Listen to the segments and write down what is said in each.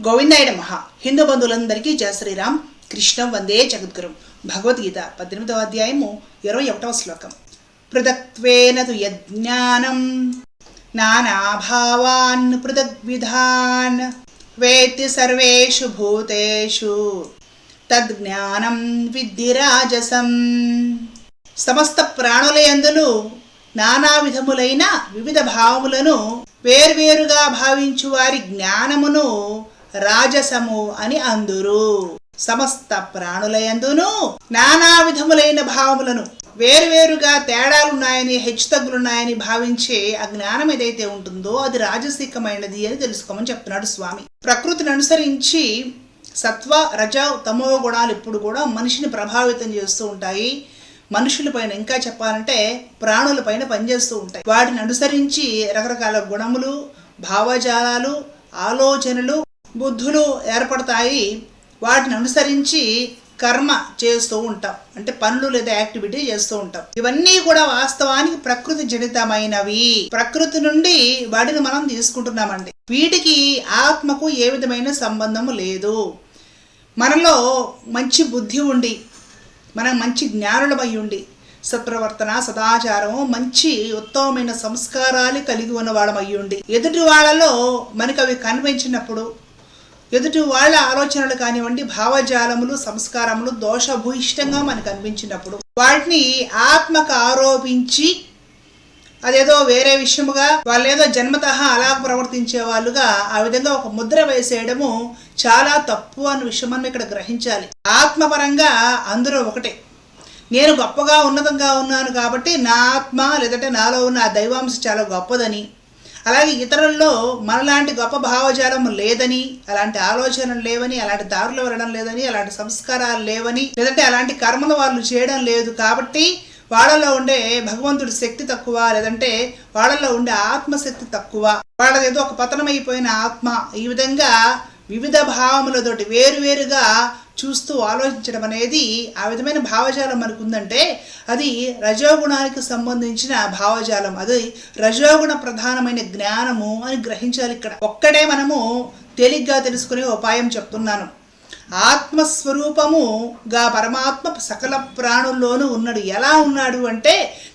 గోవిందాయుడు మహా హిందూ బంధువులందరికీ జయ శ్రీరామ్. కృష్ణం వందే జగద్గురు. భగవద్గీత పద్దెనిమిదవ అధ్యాయము ఇరవై ఒకటవ శ్లోకం. పృథక్వేన తు యజ్ఞానం. నానాభావాన్ పృథగ్విధాన్. వేత్తి సర్వేషు భూతేషు. తద్జ్ఞానం విద్ధి రాజసం. సమస్త ప్రాణులయందులు నానా విధములైన వివిధ భావములను వేర్వేరుగా భావించు వారి జ్ఞానమును రాజసము అని అందురు. సమస్త ప్రాణులయందును నానా విధములైన భావములను వేరువేరుగా తేడాలున్నాయని హెచ్చుతగ్గులున్నాయని భావించే ఆ జ్ఞానం ఏదైతే ఉంటుందో అది రాజసికమైనది అని తెలుసుకోమని చెప్తున్నాడు స్వామి. ప్రకృతిని అనుసరించి సత్వ రజ తమో గుణాలు ఇప్పుడు కూడా మనిషిని ప్రభావితం చేస్తూ ఉంటాయి. మనుషుల పైన ఇంకా చెప్పాలంటే ప్రాణుల పైన పనిచేస్తూ ఉంటాయి. వాటిని అనుసరించి రకరకాల గుణములు భావజాలాలు ఆలోచనలు బుద్ధులు ఏర్పడతాయి వాటిని అనుసరించి కర్మ చేస్తూ ఉంటాం. అంటే పనులు లేదా యాక్టివిటీ చేస్తూ ఉంటాం. ఇవన్నీ కూడా వాస్తవానికి ప్రకృతి జనితమైనవి. ప్రకృతి నుండి వాటిని మనం తీసుకుంటున్నామండి. వీటికి ఆత్మకు ఏ విధమైన సంబంధము లేదు. మనలో మంచి బుద్ధి ఉండి మనం మంచి జ్ఞానులమై ఉండి సత్ప్రవర్తన సదాచారము మంచి ఉత్తమమైన సంస్కారాలు కలిగి ఉన్న వాళ్ళమై ఉండి ఎదుటి వాళ్ళలో మనకు అవి కనిపించినప్పుడు ఎదుటి వాళ్ళ ఆలోచనలు కానివ్వండి భావజాలములు సంస్కారములు దోషభూయిష్టంగా మనకు అనిపించినప్పుడు వాటిని ఆత్మకు ఆరోపించి అదేదో వేరే విషయముగా వాళ్ళు ఏదో అలా ప్రవర్తించే వాళ్ళుగా ఆ విధంగా ఒక ముద్ర వేసేయడము చాలా తప్పు అన్న విషయం మనం ఇక్కడ గ్రహించాలి. ఆత్మపరంగా అందరూ ఒకటే. నేను గొప్పగా ఉన్నతంగా ఉన్నాను కాబట్టి నా ఆత్మ లేదంటే నాలో ఉన్న ఆ దైవాంశ చాలా గొప్పదని అలాగే ఇతరుల్లో మనలాంటి గొప్ప భావజాలం లేదని అలాంటి ఆలోచనలు లేవని అలాంటి దారులు వెళ్ళడం లేదని అలాంటి సంస్కారాలు లేవని లేదంటే అలాంటి కర్మలు వాళ్ళు చేయడం లేదు కాబట్టి వాళ్ళలో ఉండే భగవంతుడి శక్తి తక్కువ లేదంటే వాళ్ళలో ఉండే ఆత్మశక్తి తక్కువ. వాళ్ళది ఏదో ఒక పతనమైపోయిన ఆత్మ. ఈ విధంగా వివిధ భావములతోటి వేరువేరుగా చూస్తూ ఆలోచించడం అనేది ఆ విధమైన భావజాలం మనకు ఉందంటే అది రజోగుణానికి సంబంధించిన భావజాలం. అది రజోగుణ ప్రధానమైన జ్ఞానము అని గ్రహించాలి ఇక్కడ. ఒక్కడే మనము తేలిగ్గా తెలుసుకునే ఉపాయం చెప్తున్నాను. ఆత్మస్వరూపముగా పరమాత్మ సకల ప్రాణుల్లోనూ ఉన్నాడు. ఎలా ఉన్నాడు అంటే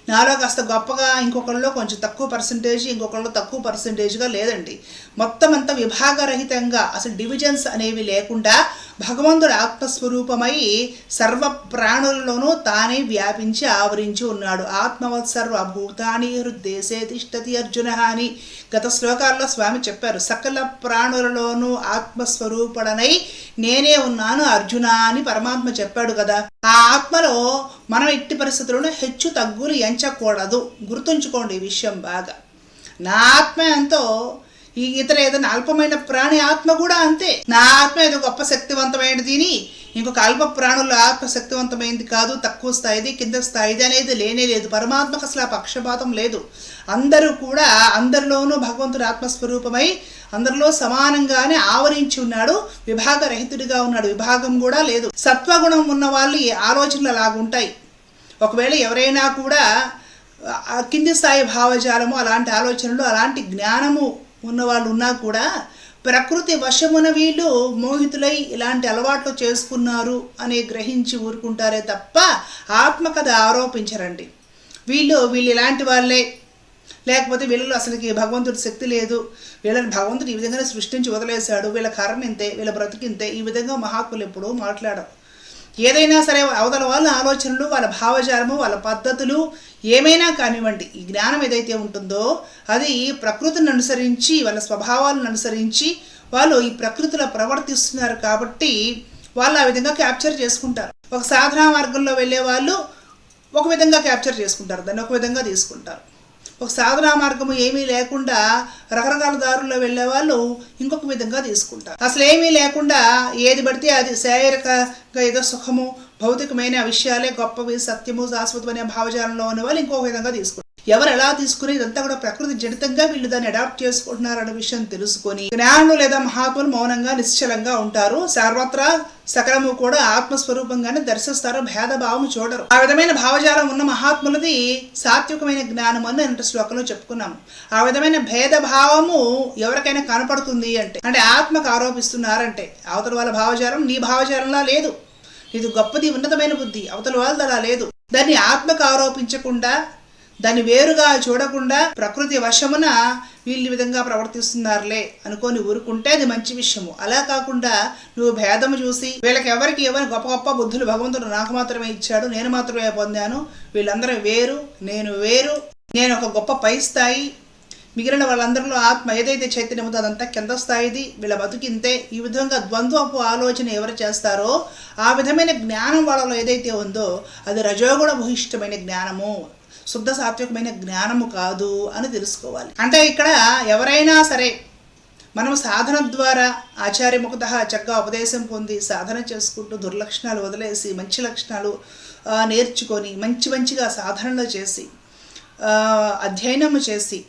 నాలో కాస్త గొప్పగా ఇంకొకరిలో కొంచెం తక్కువ పర్సంటేజ్ ఇంకొకరిలో తక్కువ పర్సంటేజ్గా లేదండి. మొత్తం అంతా విభాగరహితంగా అసలు డివిజన్స్ అనేవి లేకుండా భగవంతుడు ఆత్మస్వరూపమై సర్వ ప్రాణులలోనూ తానే వ్యాపించి ఆవరించి ఉన్నాడు. ఆత్మవత్సర్వ భూతాని హృద్దేశే తిష్టతి అర్జున అని గత శ్లోకాల్లో స్వామి చెప్పారు. సకల ప్రాణులలోనూ ఆత్మస్వరూపుడనై నేనే ఉన్నాను అర్జున అని పరమాత్మ చెప్పాడు కదా. ఆ ఆత్మలో మనం ఎట్టి పరిస్థితుల్లోనూ హెచ్చు తగ్గులు పెంచకూడదు. గుర్తుంచుకోండి ఈ విషయం బాగా. నా ఆత్మ ఎంతో ఈ ఇతర ఏదైనా అల్పమైన ప్రాణి ఆత్మ కూడా అంతే. నా ఆత్మ ఏదో గొప్ప శక్తివంతమైనది ఇంకొక అల్ప ప్రాణుల ఆత్మ శక్తివంతమైనది కాదు తక్కువ స్థాయిది కింద స్థాయిది అనేది లేనే లేదు. పరమాత్మకు అసలు ఆ పక్షపాతం లేదు. అందరూ కూడా అందరిలోనూ భగవంతుడు ఆత్మస్వరూపమై అందరిలో సమానంగానే ఆవరించి ఉన్నాడు. విభాగరహితుడిగా ఉన్నాడు. విభాగం కూడా లేదు. సత్వగుణం ఉన్న వాళ్ళు ఈ ఆలోచనలు అలాగుంటాయి ఒకవేళ ఎవరైనా కూడా కింది స్థాయి భావజాలము అలాంటి ఆలోచనలు అలాంటి జ్ఞానము ఉన్నవాళ్ళు ఉన్నా కూడా ప్రకృతి వశమున వీళ్ళు మోహితులై ఇలాంటి అలవాట్లు చేసుకున్నారు అని గ్రహించి ఊరుకుంటారే తప్ప ఆత్మకథ ఆరోపించరండి. వీళ్ళు వీళ్ళు ఇలాంటి వాళ్ళే. లేకపోతే వీళ్ళలో అసలుకి భగవంతుడి శక్తి లేదు. వీళ్ళని భగవంతుడు ఈ విధంగానే సృష్టించి వదిలేశాడు. వీళ్ళ కర్మ ఇంతే వీళ్ళ బ్రతికింతే ఈ విధంగా మహాత్ములు ఎప్పుడూ మాట్లాడరు. ఏదైనా సరే అవతల వాళ్ళ ఆలోచనలు వాళ్ళ భావజాలము వాళ్ళ పద్ధతులు ఏమైనా కానివ్వండి ఈ జ్ఞానం ఏదైతే ఉంటుందో అది ప్రకృతిని అనుసరించి వాళ్ళ స్వభావాలను అనుసరించి వాళ్ళు ఈ ప్రకృతిలో ప్రవర్తిస్తున్నారు కాబట్టి వాళ్ళు ఆ విధంగా క్యాప్చర్ చేసుకుంటారు. ఒక సాధనా మార్గంలో వెళ్ళే వాళ్ళు ఒక విధంగా క్యాప్చర్ చేసుకుంటారు దాన్ని ఒక విధంగా తీసుకుంటారు. ఒక సాధనా మార్గము ఏమీ లేకుండా రకరకాల దారుల్లో వెళ్ళే వాళ్ళు ఇంకొక విధంగా తీసుకుంటారు. అసలు ఏమీ లేకుండా ఏది పడితే అది శారీరకంగా ఏదో సుఖము భౌతికమైన విషయాలే గొప్పవి సత్యము శాశ్వతమైన భావజాలంలో ఉన్న వాళ్ళు ఇంకొక విధంగా తీసుకుంటారు. ఎవరు ఎలా తీసుకుని ఇదంతా కూడా ప్రకృతి జడితంగా వీళ్ళు దాన్ని అడాప్ట్ చేసుకుంటున్నారు విషయం తెలుసుకొని జ్ఞానులు లేదా మహాత్ములు మౌనంగా నిశ్చలంగా ఉంటారు. సర్వత్రా సకలము కూడా ఆత్మస్వరూపంగానే దర్శిస్తారు. భేదభావం చూడరు. ఆ విధమైన భావజాలం ఉన్న మహాత్ములది సాత్వికమైన జ్ఞానం అని నేను శ్లోకంలో చెప్పుకున్నాము ఆ విధమైన భేదభావము ఎవరికైనా కనపడుతుంది అంటే అంటే ఆత్మకు ఆరోపిస్తున్నారంటే అవతల వాళ్ళ భావజాలం నీ భావజాలంలా లేదు. ఇది గొప్పది ఉన్నతమైన బుద్ధి అవతల వాళ్ళది అలా లేదు. దాన్ని ఆత్మకు ఆరోపించకుండా దాన్ని వేరుగా చూడకుండా ప్రకృతి వశమున వీళ్ళు ఈ విధంగా ప్రవర్తిస్తున్నారులే అనుకొని ఊరుకుంటే అది మంచి విషయము. అలా కాకుండా నువ్వు భేదము చూసి వీళ్ళకి ఎవరికి ఎవరి గొప్ప గొప్ప బుద్ధులు భగవంతుడు నాకు మాత్రమే ఇచ్చాడు నేను మాత్రమే పొందాను వీళ్ళందరూ వేరు నేను వేరు నేను ఒక గొప్ప పై స్థాయి. మిగిలిన వాళ్ళందరిలో ఆత్మ ఏదైతే చైతన్యముందో అదంతా కింద స్థాయిది. వీళ్ళ బతుకింతే ఈ విధంగా ద్వంద్వపు ఆలోచన ఎవరు చేస్తారో ఆ విధమైన జ్ఞానం వాళ్ళలో ఏదైతే ఉందో అది రజోగుణ భూయిష్టమైన జ్ఞానము. శుద్ధ సాత్వికమైన జ్ఞానము కాదు అని తెలుసుకోవాలి. అంటే ఇక్కడ ఎవరైనా సరే మనం సాధన ద్వారా ఆచార్యముఖత చక్కగా ఉపదేశం పొంది సాధన చేసుకుంటూ దుర్లక్షణాలు వదిలేసి మంచి లక్షణాలు నేర్చుకొని మంచి మంచిగా సాధనలు చేసి అధ్యయనము చేసి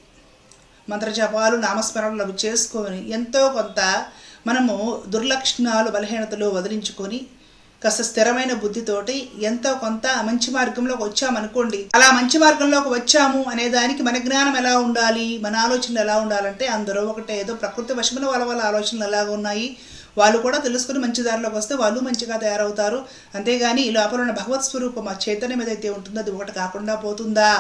మంత్రజపాలు నామస్మరణలు అవి చేసుకొని ఎంతో కొంత మనము దుర్లక్షణాలు బలహీనతలు వదిలించుకొని కాస్త స్థిరమైన బుద్ధితోటి ఎంతో కొంత మంచి మార్గంలోకి వచ్చామనుకోండి. అలా మంచి మార్గంలోకి వచ్చాము అనే దానికి మన జ్ఞానం ఎలా ఉండాలి? మన ఆలోచనలు ఎలా ఉండాలంటే అందరూ ఒకటే. ఏదో ప్రకృతి వశమున వాళ్ళ వాళ్ళ ఆలోచనలు ఎలాగ ఉన్నాయి? వాళ్ళు కూడా తెలుసుకుని మంచి దారిలోకి వస్తే వాళ్ళు మంచిగా తయారవుతారు. అంతేగాని ఈ లోపల ఉన్న భగవత్ స్వరూపం ఆ చైతన్యం ఏదైతే ఉంటుందో అది ఒకటి కాకుండా పోతుందా?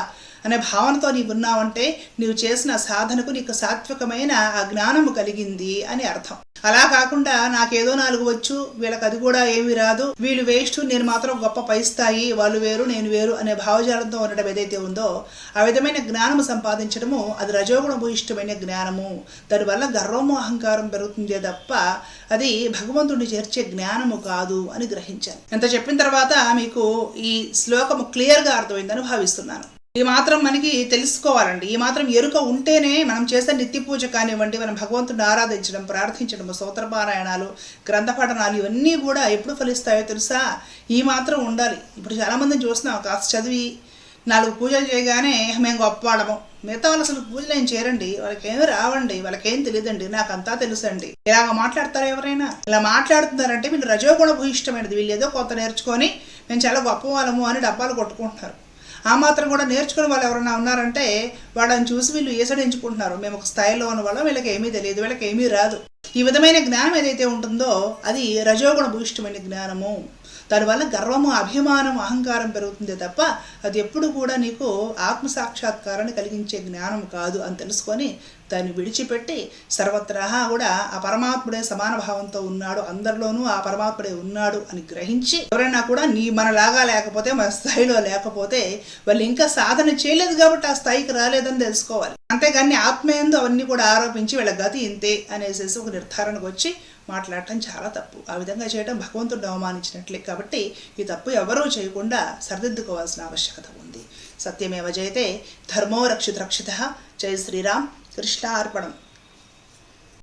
అనే భావనతో నీవు ఉన్నావంటే నీవు చేసిన సాధనకు నీకు సాత్వికమైన ఆ జ్ఞానము కలిగింది అని అర్థం. అలా కాకుండా నాకేదో నాలుగు వచ్చు వీళ్ళకి అది కూడా ఏమీ రాదు. వీళ్ళు వేస్ట్ నేను మాత్రం గొప్ప పై స్థాయి వాళ్ళు వేరు నేను వేరు అనే భావజాలంతో ఉండడం ఏదైతే ఉందో ఆ విధమైన జ్ఞానము సంపాదించడము అది రజోగుణము ఇష్టమైన జ్ఞానము. దానివల్ల గర్వము అహంకారం పెరుగుతుందే తప్ప అది భగవంతుడిని చేర్చే జ్ఞానము కాదు అని గ్రహించాను. ఎంత చెప్పిన తర్వాత మీకు ఈ శ్లోకము క్లియర్గా అర్థమైందని భావిస్తున్నాను. ఈ మాత్రం మనకి తెలుసుకోవాలండి. ఈ మాత్రం ఎరుక ఉంటేనే మనం చేసే నిత్య పూజ కానివ్వండి మనం భగవంతుడిని ఆరాధించడం ప్రార్థించడం స్తోత్రపారాయణాలు గ్రంథ పఠనాలు ఇవన్నీ కూడా ఎప్పుడు ఫలిస్తాయో తెలుసా? ఈ మాత్రం ఉండాలి. ఇప్పుడు చాలామందిని చూస్తున్నాం కాస్త చదివి నాలుగు పూజలు చేయగానే మేము గొప్పవాళ్ళము. మిగతా వాళ్ళు అసలు పూజలు ఏం చేయరండి. వాళ్ళకి ఏమి రావండి. వాళ్ళకేం తెలియదండి. నాకు అంతా తెలుసండి. ఇలాగ మాట్లాడతారు ఎవరైనా? ఇలా మాట్లాడుతున్నారంటే వీళ్ళు రజోగుణ భూయిష్టమైనది. వీళ్ళు ఏదో కొంత నేర్చుకొని మేము చాలా గొప్ప వాళ్ళము అని డబ్బాలు కొట్టుకుంటున్నారు. ఆ మాత్రం కూడా నేర్చుకునే వాళ్ళు ఎవరైనా ఉన్నారంటే వాళ్ళని చూసి వీళ్ళు ఈసడి ఎంచుకుంటున్నారు. మేము ఒక స్థాయిలో ఉన్న వాళ్ళం వీళ్ళకి ఏమీ తెలియదు వీళ్ళకి ఏమీ రాదు. ఈ విధమైన జ్ఞానం ఏదైతే ఉంటుందో అది రజోగుణ భూయిష్టమైన జ్ఞానము. దానివల్ల గర్వము అభిమానం అహంకారం పెరుగుతుంది తప్ప అది ఎప్పుడు కూడా నీకు ఆత్మ సాక్షాత్కారాన్ని కలిగించే జ్ఞానం కాదు అని తెలుసుకొని దాన్ని విడిచిపెట్టి సర్వత్రా కూడా ఆ పరమాత్ముడే సమాన భావంతో ఉన్నాడు అందరిలోనూ ఆ పరమాత్ముడే ఉన్నాడు అని గ్రహించి ఎవరైనా కూడా నీ మనలాగా లేకపోతే మన స్థాయిలో లేకపోతే వాళ్ళు ఇంకా సాధన చేయలేదు కాబట్టి ఆ స్థాయికి రాలేదని తెలుసుకోవాలి. అంతేగాని ఆత్మయందు అవన్నీ కూడా ఆరోపించి వీళ్ళ గతి ఇంతే అనేసి ఒక నిర్ధారణకు వచ్చి మాట్లాడటం చాలా తప్పు. ఆ విధంగా చేయడం భగవంతుడు అవమానించినట్లే కాబట్టి ఈ తప్పు ఎవరూ చేయకుండా సరిదిద్దుకోవాల్సిన ఆవశ్యకత ఉంది. సత్యమేవ జయతే ధర్మో రక్షిత రక్షిత. జై శ్రీరామ్. కృష్ణ అర్పణం